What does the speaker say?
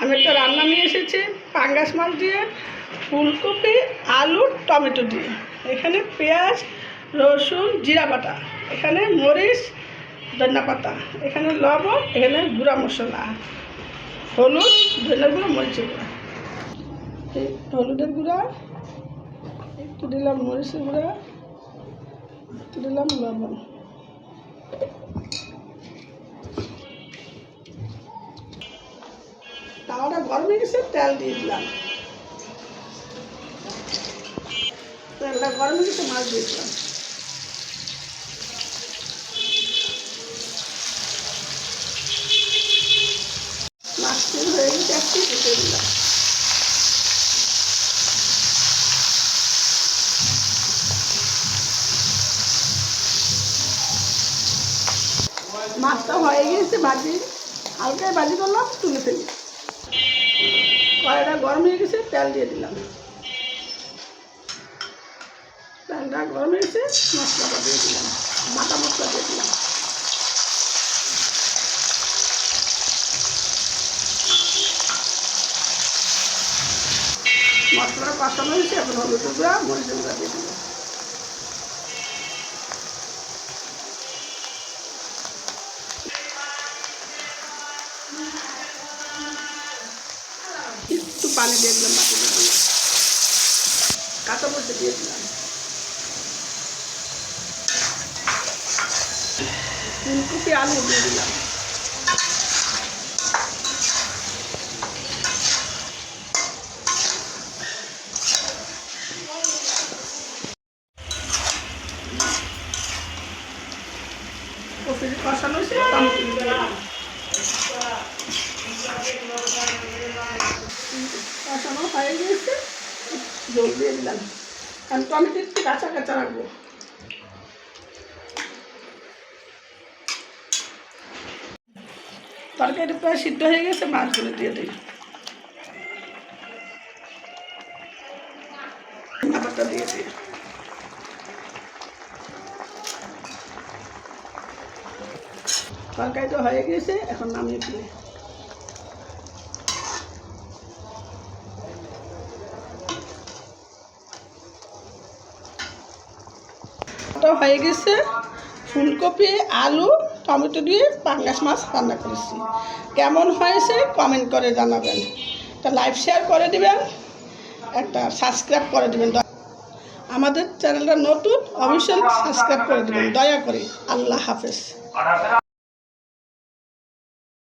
আমি একটা রান্না নিয়ে এসেছি, পাঙ্গাস মাছ দিয়ে, ফুলকপি, আলু, টমেটো দিয়ে। এখানে পেঁয়াজ, রসুন, জিরা বাটা। এখানে মরিচ, ধনিয়া পাতা। এখানে লবণ, এখানে গুঁড়া মশলা। হলুদ, ধনিয়া গুঁড়ো মরিচের গুঁড়া। হলুদের গুঁড়া, একটু দিলাম মরিচের গুঁড়া, একটু দিলাম লবণ। তাওয়াটা গরম গেছে, তেল দিয়ে দিলাম। তেলটা গরম গেছে, মাছ দিয়ে দিলাম। হয়ে গেছে দিলাম মাছটা হয়ে গেছে, ভাজি। হালকায় ভাজি করলাম, তুলে ফেলি। কড়াইটা গরম হয়ে গেছে, তেল দিয়ে দিলাম। তেলটা গরম হয়ে গেছে, মশলাটা দিয়ে দিলাম, বাটা মশলা দিয়ে দিলাম। মশলাটা কষানো হয়েছে এখন হলুদ দিয়ে দিলাম। পানি দিয়ে দিলাম বাকি দিয়ে কাঁচা দিয়ে দিলাম। ফুলকপি, আলু দিয়ে দিলাম। কষানো হয়েছে টমেটো কষানো জল দিয়ে দিলাম কারণ টমেটো একটু কাঁচা কাঁচা রাখব তরকারি প্রায় সিদ্ধ হয়ে গেছে, মাছগুলো দিয়ে দিই। আবারটা দিয়ে দিই। তো হয়ে গেছে, এখন নামিয়ে ফেলি। তো হয়ে গেছে। ফুলকপি, আলু, টমেটো দিয়ে পাঙ্গাস মাছ রান্না করেছি। কেমন হয়েছে কমেন্ট করে জানাবেন। একটা লাইভ শেয়ার করে দিবেন, একটা সাবস্ক্রাইব করে দেবেন। আমাদের চ্যানেলটা নতুন, অবশ্যই সাবস্ক্রাইব করে দিবেন। দয়া করে। আল্লাহ হাফেজ।